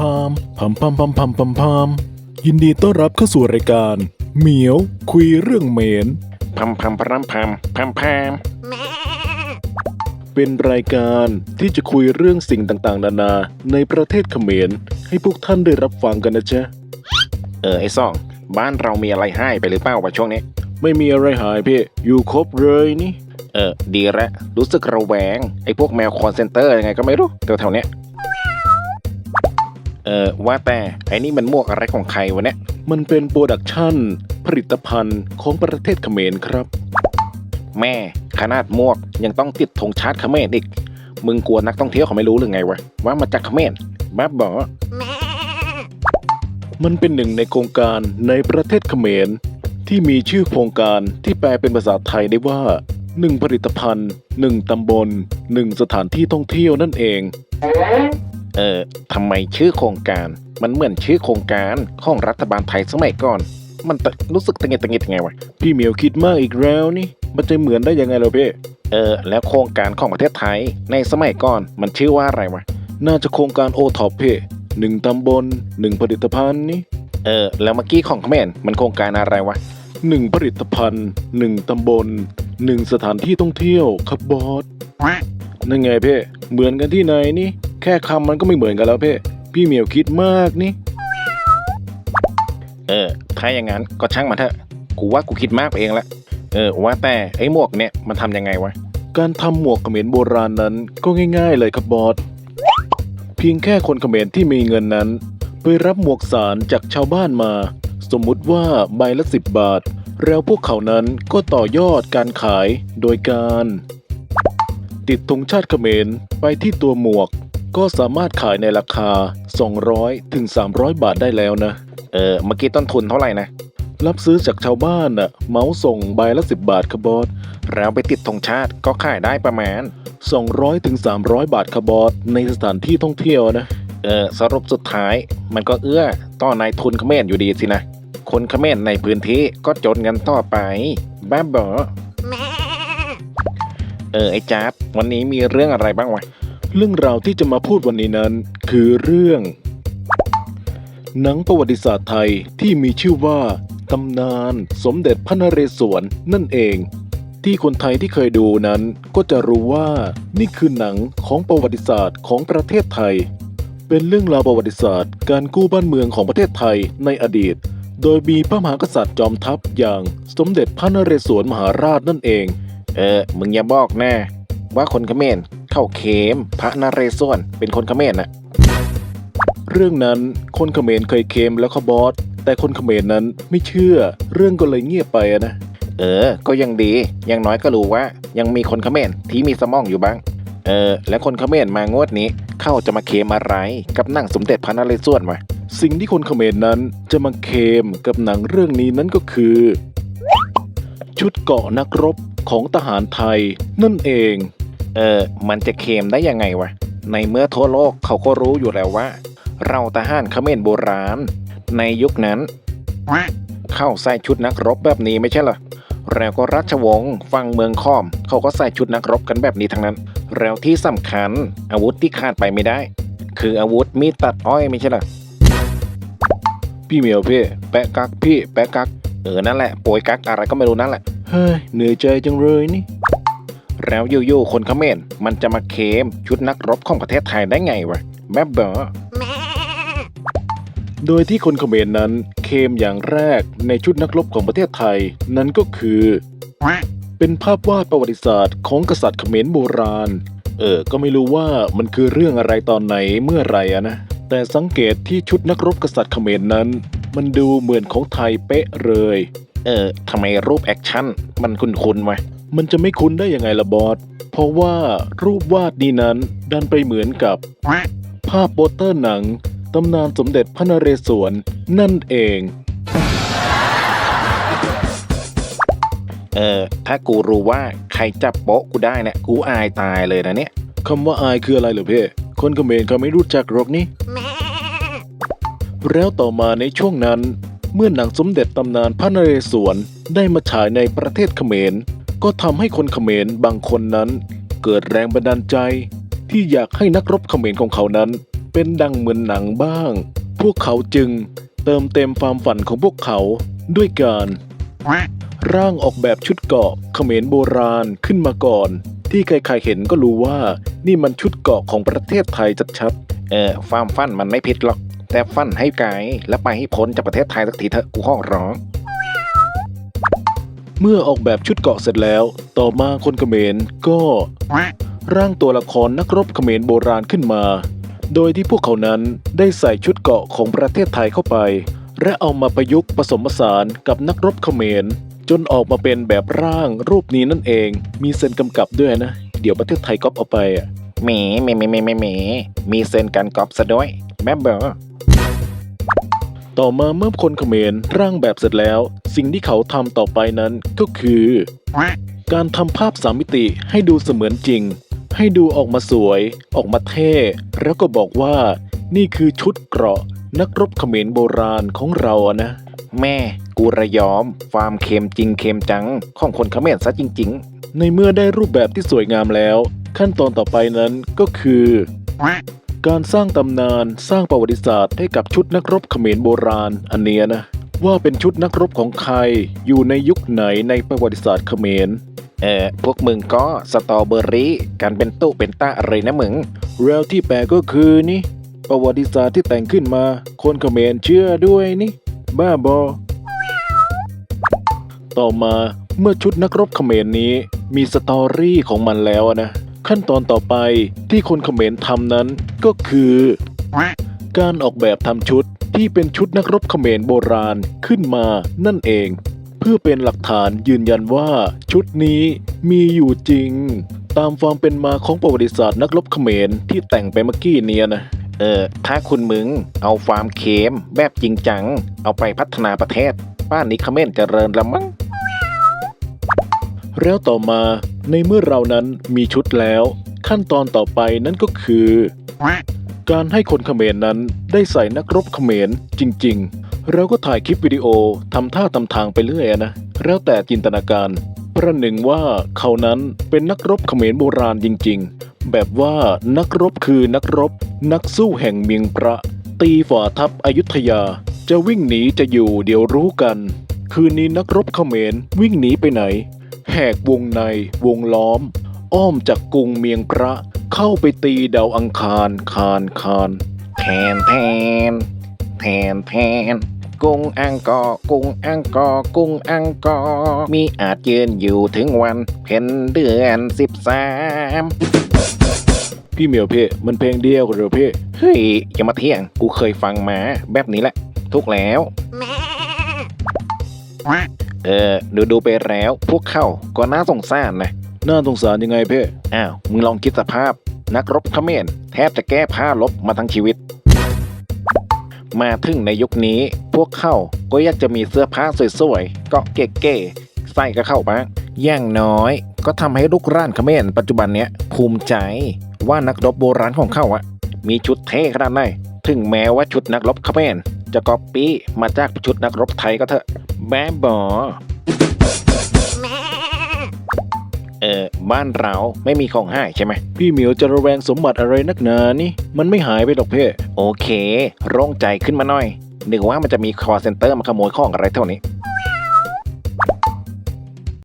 พามพัมพัมพัมพัมพัมพัมยินดีต้อนรับเข้าสู่รายการ เหมียวคุยเรื่องเหมนพัมพัมพรัมพัมพัมพามเป็นรายการที่จะคุยเรื่องสิ่งต่างๆ นานา ในประเทศเขมร ให้พวกท่านได้รับฟังกันนะจ๊ะ เออไอ้ซ่อง บ้านเรามีอะไรให้ไปหรือเปล่าวะช่วงนี้ ไม่มีอะไรหายพี่ อยู่ครบเลยนี่ เออ ดีละรู้สึกระแวง ไอ้พวกแมวคอนเซนเตอร์ยังไงก็ไม่รู้แถวๆเนี้ย เออว่าแต่ไอ้นี่มันหมวกอะไรของใครวะเนี่ย มันเป็นโปรดักชั่น ผลิตภัณฑ์ของประเทศเขมรครับ แม่ขนาดหมวกยังต้องติดธงชาติเขมรอีก มึงกลัวนักท่องเที่ยวเขาไม่รู้หรือไงวะ ว่ามาจากเขมรบ้าบอมันเป็นหนึ่งในโครงการในประเทศเขมร ที่มีชื่อโครงการที่แปลเป็นภาษาไทยได้ว่าหนึ่งผลิตภัณฑ์หนึ่งตำบลหนึ่งสถานที่ท่องเที่ยวนั่นเอง เออทำไมชื่อโครงการ มันเหมือนชื่อโครงการของรัฐบาลไทยสมัยก่อน มันตะรู้สึกตังเงตังเงยังไงวะ พี่เหมียวคิดมากอีกแล้วนี่ มันจะเหมือนได้ยังไงล่ะพี่เออ แล้วโครงการของประเทศไทย ในสมัยก่อนมันชื่อว่าอะไรวะ น่าจะโครงการโอท็อปพี่หนึ่งตำบลหนึ่งผลิตภัณฑ์นี่ เออ แล้วเมื่อกี้ของเขมรมันโครงการอะไรวะหนึ่งผลิตภัณฑ์หนึ่งตำบลหนึ่งสถานที่ท่องเที่ยวครับบอสนั่นไงพี่เหมือนกันที่ไหนนี่ แค่คำมันก็ไม่เหมือนกันแล้วพี่พี่เหมียวคิดมากนี่ เออ ถ้าอย่างนั้นก็ช่างมันเถอะ กูว่ากูคิดมากไปเองละ เออ ว่าแต่ไอ้หมวกเนี่ยมันทำยังไงวะ การทำหมวกเขมรโบราณนั้นก็ง่าย ๆ เลยครับบอส เพียงแค่คนเขมรที่มีเงินนั้น ไปรับหมวกสารจากชาวบ้านมา สมมุติว่าใบละสิบบาท แล้วพวกเขานั้นก็ต่อยอดการขายโดยการ ติดธงชาติเขมรไปที่ตัวหมวก ก็สามารถขายในราคา 200ถึง300 บาทได้แล้วนะ เออเมื่อกี้ต้นทุนเท่าไหร่นะ รับซื้อจากชาวบ้านน่ะเหมาส่งใบละ 10 บาทครับบอสแล้วไปติดธงชาติก็ขายได้ประมาณ 200ถึง300 บาทครับบอสในสถานที่ท่องเที่ยวนะ เออสรุปสุดท้ายมันก็เอื้อต่อนายทุนเขมรอยู่ดีสินะ คนเขมรในพื้นที่ก็จนกันต่อไปบ้าบอเออไอ้จ๊าบวันนี้มีเรื่องอะไรบ้างวะ เรื่องราวที่จะมาพูดวันนี้นั้น คือเรื่อง หนังประวัติศาสตร์ไทยที่มีชื่อว่าตำนานสมเด็จพระนเรศวรนั่นเอง ที่คนไทยที่เคยดูนั้นก็จะรู้ว่านี่คือหนังของประวัติศาสตร์ของประเทศไทย เป็นเรื่องราวประวัติศาสตร์ การกู้บ้านเมืองของประเทศไทยในอดีต โดยมีพระมหากษัตริย์จอมทัพอย่างสมเด็จพระนเรศวรมหาราชนั่นเอง เออ มึงอย่าบอกแน่ว่าคนเขมร เข้าเขมพระนเรศวรเป็นคนเขมรนะเรื่องนั้นคนเขมรเคยเคมแล้วครับอสแต่คนเขมรนั้นไม่เชื่อ เรื่องก็เลยเงียบไปนะ เออ ก็ยังดียังน้อยก็รู้ว่า ยังมีคนเขมรที่มีสมองอยู่บ้าง เออ แล้วคนเขมรมางวดนี้ เข้าจะมาเคมอะไร กับหนั่งสมเด็จพระนเรศวรวะสิ่งที่คนเขมรนั้นจะมาเคมกับหนังเรื่องนี้นั้นก็คือ ชุดเกาะนักรบของทหารไทยนั่นเอง เออ มันจะเคมได้ยังไงวะ ในเมื่อทั่วโลกเขาก็รู้อยู่แล้วว่า เราทหารเขมรโบราณ ในยุคนั้น เข้าใส่ชุดนักรบแบบนี้ไม่ใช่เหรอแล้วก็ราชวงศ์ฝั่งเมืองค้อม เขาก็ใส่ชุดนักรบกันแบบนี้ทั้งนั้น แล้วที่สำคัญอาวุธที่ขาดไปไม่ได้ คืออาวุธมีดตัดอ้อยไม่ใช่เหรอพี่เมียวพี่แปะกักพี่แปะกักเออนั่นแหละโปรยกักอะไรก็ไม่รู้นั่นแหละเฮ้ยเหนื่อยใจจังเลยนี่ แล้วอยู่ๆคนเขมรมันจะมาเคมชุดนักรบของประเทศไทยได้ไงวะแบบเบอโดยที่คนเขมรนั้นเคลมอย่างแรกในชุดนักรบของประเทศไทย นั้นก็คือ เป็นภาพวาดประวัติศาสตร์ของกษัตริย์เขมรโบราณ เออ ก็ไม่รู้ว่ามันคือเรื่องอะไรตอนไหนเมื่อไหรอะนะ แต่สังเกตที่ชุดนักรบกษัตริย์เขมรนั้น มันดูเหมือนของไทยเป๊ะเลย เออทำไมรูปแอคชั่น มันคุ้นๆวะ มันจะไม่คุ้นได้ยังไงล่ะบอส เพราะว่ารูปวาดนี้นั้นดันไปเหมือนกับ ภาพโปสเตอร์หนังตำนานสมเด็จพระนเรศวรนั่นเอง เออ ถ้ากูรู้ว่าใครจับโป๊ะกูได้เนี่ยกูอายตายเลยนะเนี่ยคำว่าอายคืออะไรเหรอเพ่คนเขมรเขาไม่รู้จักหรอกนี่ แล้วต่อมาในช่วงนั้น เมื่อหนังสมเด็จตำนานพระนเรศวรได้มาฉายในประเทศเขมร ก็ทำให้คนเขมรบางคนนั้น เกิดแรงบันดาลใจ ที่อยากให้นักรบเขมรของเขานั้น เป็นดังเหมือนหนังบ้าง พวกเขาจึงเติมเต็มความฝันของพวกเขาด้วยการร่างออกแบบชุดเกราะเขมรโบราณขึ้นมาก่อน ที่ใครๆเห็นก็รู้ว่านี่มันชุดเกราะของประเทศไทยชัดเออความฟันมันไม่ผิดหรอก แต่ฟันให้ไกลและไปให้พ้นจากประเทศไทยสักทีเถอะกูห้องร้อง เมื่อออกแบบชุดเกาะเสร็จแล้ว ต่อมาคนเขมรก็ร่างตัวละครนักรบเขมรโบราณขึ้นมา โดยที่พวกเขานั้นได้ใส่ชุดเกาะของประเทศไทยเข้าไป และเอามาประยุกต์ผสมผสานกับนักรบเขมร จนออกมาเป็นแบบร่างรูปนี้นั่นเอง มีเซ็นกำกับด้วยนะ เดี๋ยวประเทศไทยก๊อปเอาไปอะหมีหมีหมีหมีหมีหมีมีเซ็นกันกอบซะด้วยแม่เบอ ต่อมาเมื่อคนเขมรร่างแบบเสร็จแล้ว สิ่งที่เขาทำต่อไปนั้นก็คือ การทำภาพสามมิติให้ดูเสมือนจริง ให้ดูออกมาสวย ออกมาเท่ แล้วก็บอกว่า นี่คือชุดเกราะนักรบเขมรโบราณของเราอะนะ แม่กูระยอมฟาร์มเค็มจริงเค็มจัง ของคนเขมรซะจริงในเมื่อได้รูปแบบที่สวยงามแล้ว ขั้นตอนต่อไปนั้นก็คือ การสร้างตำนานสร้างประวัติศาสตร์ให้กับชุดนักรบเขมรโบราณอันเนี้ยนะ ว่าเป็นชุดนักรบของใครอยู่ในยุคไหนในประวัติศาสตร์เขมรๆเออพวกมึงก็สตรอเบอรี่กันเป็นตู้เป็นตาอะไรนะมึงแล้วที่แปลก็คือนี่ประวัติศาสตร์ที่แต่งขึ้นมา คนเขมรเชื่อด้วยนี่ บ้าบอ ต่อมาเมื่อชุดนักรบเขมรนี้ มีสตอรี่ของมันแล้วนะ ขั้นตอนต่อไปที่คนเขมรทำนั้นก็คือ การออกแบบทำชุดที่เป็นชุดนักรบเขมรโบราณขึ้นมานั่นเอง เพื่อเป็นหลักฐานยืนยันว่าชุดนี้มีอยู่จริง ตามความเป็นมาของประวัติศาสตร์นักรบเขมรที่แต่งไปเมื่อกี้เนี้ยนะเออถ้าคุณมึงเอาฟาร์มเค็มแบบจริงจัง เอาไปพัฒนาประเทศป้านนี้เขมรเจริญละมั้งแล้วต่อมา ในเมื่อเรานั้นมีชุดแล้ว ขั้นตอนต่อไปนั่นก็คือ การให้คนเขมรนั้นได้ใส่นักรบเขมรจริง ๆ เราก็ถ่ายคลิปวิดีโอทำท่าทำทางไปเรื่อยนะ แล้วแต่จินตนาการ ประหนึ่งว่าเขานั้นเป็นนักรบเขมรโบราณจริง ๆ แบบว่านักรบคือนักรบ นักสู้แห่งเมียงพระ ตีฝ่าทัพอยุธยา จะวิ่งหนีจะอยู่เดี๋ยวรู้กัน คืนนี้นักรบเขมรวิ่งหนีไปไหน แหกวงในวงล้อม อ้อมจากกรุงเมียงพระ เข้าไปตีดาวอังคารคารคารแทนแทนแทนแทนกุ้งอังกอร์กุ้งอังกอร์กุ้งอังกอร์มีอาจยืนอยู่ถึงวันเพ็ญเดือนสิบสามพี่เหมียวเพ่มันเพลงเดียวกันเหรอเพ่เฮ้ยอย่ามาเที่ยง กูเคยฟังมาแบบนี้แหละ ทุกแล้ว เออดูดูไปแล้ว พวกเขาก็น่าสงสารนะน่าสงสารยังไงเพ่อ้าวมึงลองคิดสภาพ นักรบเขมรแทบจะแก้ผ้าลบมาทั้งชีวิต มาถึงในยุคนี้ พวกเขาก็อยากจะมีเสื้อผ้าสวยๆเกาะเก๋ๆใส่ก็เข้าบ้างอย่างน้อยก็ทำให้ลูกร่านเขมรปัจจุบันเนี้ยภูมิใจว่านักรบโบราณของเขาอะมีชุดเท่ขนาดไหนถึงแม้ว่าชุดนักรบเขมร จะก๊อปปี้มาจากชุดนักรบไทยก็เถอะ แม่บอเออบ้านเราไม่มีของหายใช่ไหม พี่เหมียวจะระแวงสมบัติอะไรนักหนานี่ มันไม่หายไปหรอกเพ่โอเคโร่งใจขึ้นมาหน่อยนึกว่ามันจะมีคอเซ็นเตอร์มาขโมยของอะไรเท่านี้